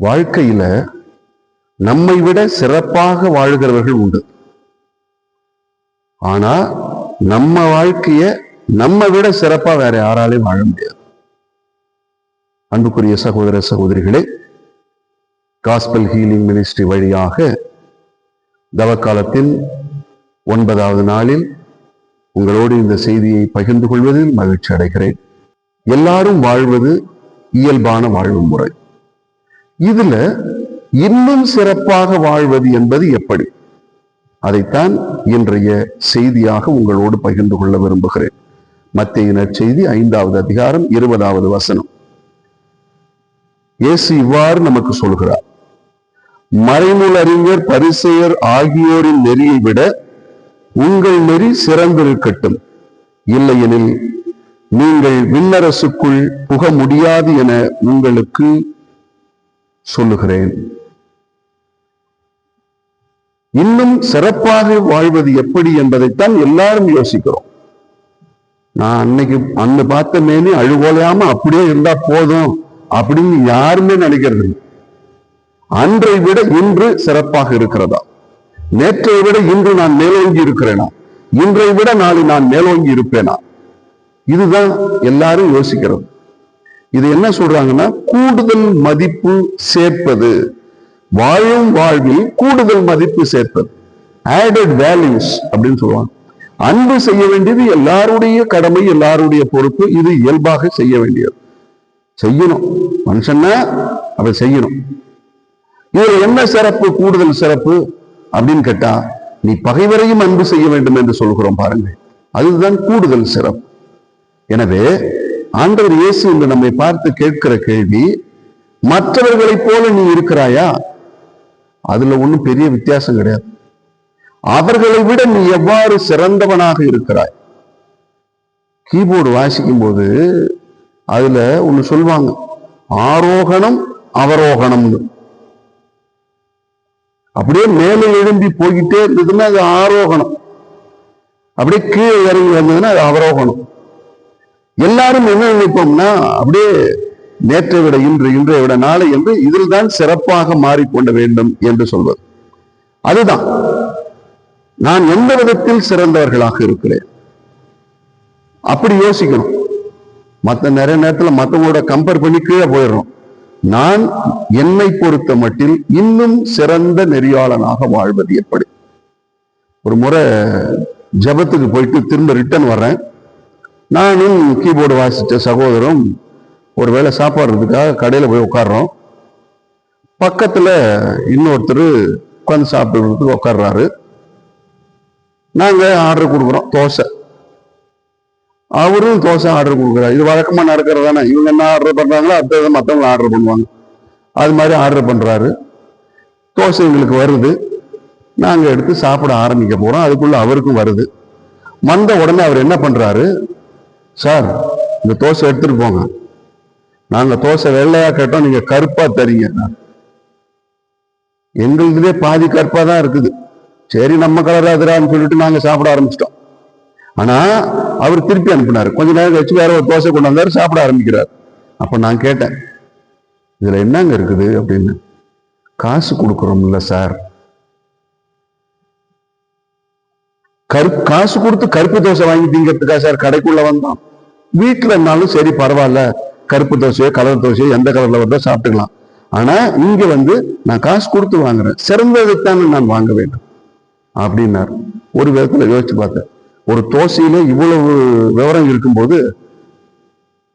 வாழ்க்கையில நம்மை விட சிறப்பாக வாழ்கிறவர்கள் உண்டு. ஆனா நம்ம வாழ்க்கைய நம்ம விட சிறப்பா வேற யாராலையும் வாழ முடியாது. அன்புக்குரிய சகோதர சகோதரிகளே காஸ்பல் ஹீலிங் மினிஸ்ட்ரி வழியாக தவக்காலத்தின் ஒன்பதாவது நாளில் உங்களோடு இந்த செய்தியை பகிர்ந்து கொள்வதில் மகிழ்ச்சி அடைகிறேன். எல்லாரும் வாழ்வது இயல்பான வாழ்வு முறை. இதுல இன்னும் சிறப்பாக வாழ்வது என்பது எப்படி? அதைத்தான் இன்றைய செய்தியாக உங்களோடு பகிர்ந்து கொள்ள விரும்புகிறேன். மத்திய செய்தி ஐந்தாவது அதிகாரம் இருபதாவது வசனம். இயேசு இவ்வாறு நமக்கு சொல்கிறார். மறைநூல் அறிஞர் பரிசெயர் ஆகியோரின் நெறியை விட உங்கள் நெறி சிறந்திருக்கட்டும். இல்லையெனில் நீங்கள் விண்ணரசுக்குள் புக முடியாது என உங்களுக்கு சொல்லுகிறேன். இன்னும் சிறப்பாக வாழ்வது எப்படி என்பதைத்தான் எல்லாரும் யோசிக்கிறோம். நான் அன்னைக்கு அன்னு பார்த்த மேனே அழுகோலையாம அப்படியே இருந்தா போதும் அப்படின்னு யாருமே நினைக்கிறது அன்றை விட இன்று சிறப்பாக இருக்கிறதா? நேற்றை விட இன்று நான் மேலோங்கி இருக்கிறேனா? இன்றை விட நாளை நான் மேலோங்கி இருப்பேனா? இதுதான் எல்லாரும் யோசிக்கிறது. இது என்ன சொல்றாங்கன்னா கூடுதல் மதிப்பு சேர்ப்பது. வாழும் வாழ்வில் கூடுதல் மதிப்பு சேர்ப்பது. ஆடட் வேல்யூஸ் அப்படின்னு சொல்லுவாங்க. அன்பு செய்ய வேண்டியது எல்லாருடைய கடமை எல்லாருடைய பொறுப்பு இது இயல்பாக செய்ய வேண்டியது. செய்யணும். மனுஷன்னா அதை செய்யணும். இதுல என்ன சிறப்பு கூடுதல் சிறப்பு அப்படின்னு கேட்டா நீ பகைவரையும் அன்பு செய்ய வேண்டும் என்று சொல்கிறோம் பாருங்க அதுதான் கூடுதல் சிறப்பு. எனவே ஆண்டவர் இயேசு என்று நம்மை பார்த்து கேட்கிற கேள்வி மற்றவர்களைப் போல நீ இருக்கிறாயா? அதுல ஒண்ணும் பெரிய வித்தியாசம் கிடையாது. அவர்களை விட நீ எவ்வாறு சிறந்தவனாக இருக்கிறாய்? கீபோர்டு வாசிக்கும் போது அதுல ஒண்ணு சொல்லுவாங்க ஆரோகணம் அவரோகணம்னு. அப்படியே மேலே எழும்பி போய்கிட்டே இருந்ததுன்னா அது ஆரோகணம். அப்படியே கீழே இறங்கி வந்ததுன்னா அது அவரோகணம். எல்லாரும் என்ன நினைப்போம்னா அப்படியே நேற்றை விட இன்று இன்றைய விட நாளை என்று இதில் தான் சிறப்பாக மாறிக்கொள்ள வேண்டும் என்று சொல்வது. அதுதான். நான் எந்த விதத்தில் சிறந்தவர்களாக இருக்கிறேன்? அப்படி யோசிக்கணும். மற்ற நிறைய நேரத்தில் மற்றவங்களோட கம்பேர் பண்ணி கீழே போயிடுறோம். நான் என்னை பொறுத்த மட்டில் இன்னும் சிறந்த நெறியாளனாக வாழ்வது எப்படி? ஒரு முறை ஜபத்துக்கு போயிட்டு திரும்ப ரிட்டர்ன் வர்றேன். நானும் கீபோர்டு வாசித்த சகோதரம் ஒருவேளை சாப்பாடுறதுக்காக கடையில் போய் உட்காடுறோம் பக்கத்தில் இன்னொருத்தர் உட்காந்து சாப்பிடுறதுக்கு உட்காடுறாரு நாங்கள் ஆர்டர் கொடுக்குறோம் தோசை. அவரும் தோசை ஆர்டர் கொடுக்குறாரு. இது வழக்கமாக நடக்கிறது தானே? இவங்க என்ன ஆர்டர் பண்ணுறாங்களோ அடுத்தது மற்றவங்க ஆர்டர் பண்ணுவாங்க. அது மாதிரி ஆர்டர் பண்ணுறாரு தோசை எங்களுக்கு வருது. நாங்கள் எடுத்து சாப்பிட ஆரம்பிக்க போகிறோம் அதுக்குள்ளே அவருக்கும் வருது. வந்த உடனே அவர் என்ன பண்ணுறாரு சார் இந்த தோசை எடுத்துட்டு போங்க. நாங்க தோசை வெள்ளையா கேட்டோம் நீங்க கருப்பா தரீங்க எங்களுக்குதே பாதி கருப்பா தான் இருக்குது. சரி நம்ம கலரா அதுரான்னு சொல்லிட்டு நாங்க சாப்பிட ஆரம்பிச்சிட்டோம். ஆனா அவர் திருப்பி அனுப்பினார். கொஞ்ச நேரம் கழிச்சு வேற ஒரு தோசை கொண்டு வந்தாரு சாப்பிட ஆரம்பிக்கிறார். அப்ப நான் கேட்டேன் இதுல என்னங்க இருக்குது? அப்படின்னு. காசு கொடுக்குறோம்ல சார். கருப்பு காசு கொடுத்து கருப்பு தோசை வாங்கி திங்கிறதுக்காக சார்? கடைக்குள்ள வந்தோம். வீட்டில் இருந்தாலும் சரி பரவாயில்ல. கருப்பு தோசையோ கலர் தோசையோ எந்த கலர்ல வருதோ சாப்பிட்டுக்கலாம். ஆனா இங்க வந்து நான் காசு கொடுத்து வாங்குறேன். சிறந்ததைத்தான் நான் வாங்க வேண்டும். அப்படின்னார். ஒரு விதத்துல யோசிச்சு பார்த்தேன் ஒரு தோசையில இவ்வளவு விவரம் இருக்கும்போது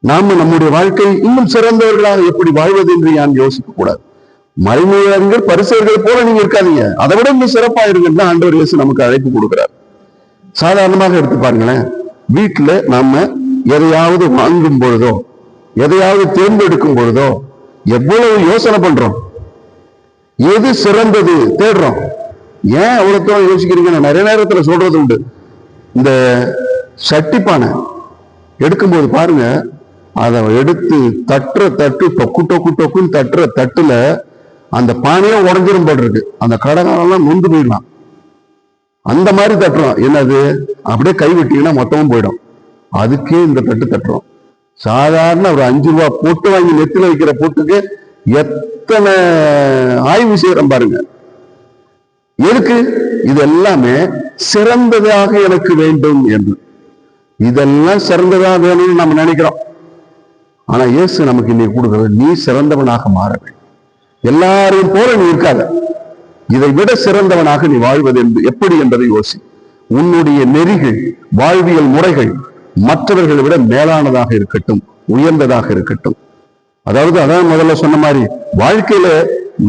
நாம நம்முடைய வாழ்க்கை இன்னும் சிறந்தவர்களாக எப்படி வாழ்வது என்று யான் யோசிக்க கூடாது. மறைமுகங்கள் பரிசர்கள் போல நீங்க இருக்காதீங்க. அதை விட இன்னும் சிறப்பா இருங்கன்னு ஆண்டவர் இயேசு நமக்கு அழைப்பு கொடுக்கிறார். சாதாரணமாக எடுத்து பாருங்களேன். வீட்டில் நம்ம எதையாவது வாங்கும் பொழுதோ எதையாவது தேர்ந்தெடுக்கும் பொழுதோ எவ்வளவு யோசனை பண்றோம். எது சிறந்தது தேடுறோம். ஏன் அவ்வளோ தூரம் யோசிக்கிறீங்க? நான் நிறைய நேரத்தில் சொல்றது உண்டு. இந்த சட்டிப்பானை எடுக்கும்போது பாருங்க அதை எடுத்து தட்டுற தட்டு டொக்கு டொக்கு டொக்குன்னு தட்டுற தட்டுல அந்த பானையே உடஞ்சிரும் போல் அந்த கடைக்காரெல்லாம் நொந்து போயிடலாம். அந்த மாதிரி தட்டுறோம். என்னது? அப்படியே கை விட்டீங்கன்னா மொத்தமும் போயிடும். அதுக்கே இந்த தட்டு தட்டுறோம். சாதாரண ஒரு அஞ்சு ரூபா பொட்டு வாங்கி நெத்தில வைக்கிற பொட்டுக்கு எத்தனை ஆய்வு செய்யறோம் பாருங்க. எதுக்கு? இது எல்லாமே சிறந்ததாக எனக்கு வேண்டும் என்று. இதெல்லாம் சிறந்ததாக வேணும்னு நம்ம நினைக்கிறோம். ஆனா இயேசு நமக்கு இன்னைக்கு கொடுக்குறது நீ சிறந்தவனாக மாற வேண்டும். எல்லாரையும் போல நீ இருக்காத. இதை விட சிறந்தவனாக நீ வாழ்வது என்று எப்படி என்பதை யோசி. உன்னுடைய நெறிகள் வாழ்வியல் முறைகள் மற்றவர்களை விட மேலானதாக இருக்கட்டும் உயர்ந்ததாக இருக்கட்டும். அதாவது அதான் முதல்ல சொன்ன மாதிரி வாழ்க்கையில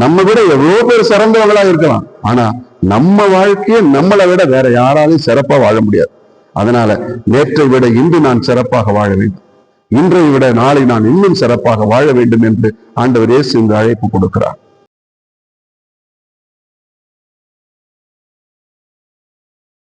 நம்ம விட எவ்வளவு பேர் சிறந்தவங்களா இருக்கலாம். ஆனா நம்ம வாழ்க்கையை நம்மளை விட வேற யாராலையும் சிறப்பா வாழ முடியாது. அதனால நேற்றை விட இன்று நான் சிறப்பாக வாழ வேண்டும். இன்றை விட நாளை நான் இன்னும் சிறப்பாக வாழ வேண்டும் என்று ஆண்டவர் இயேசு இந்த அழைப்பு கொடுக்கிறார்.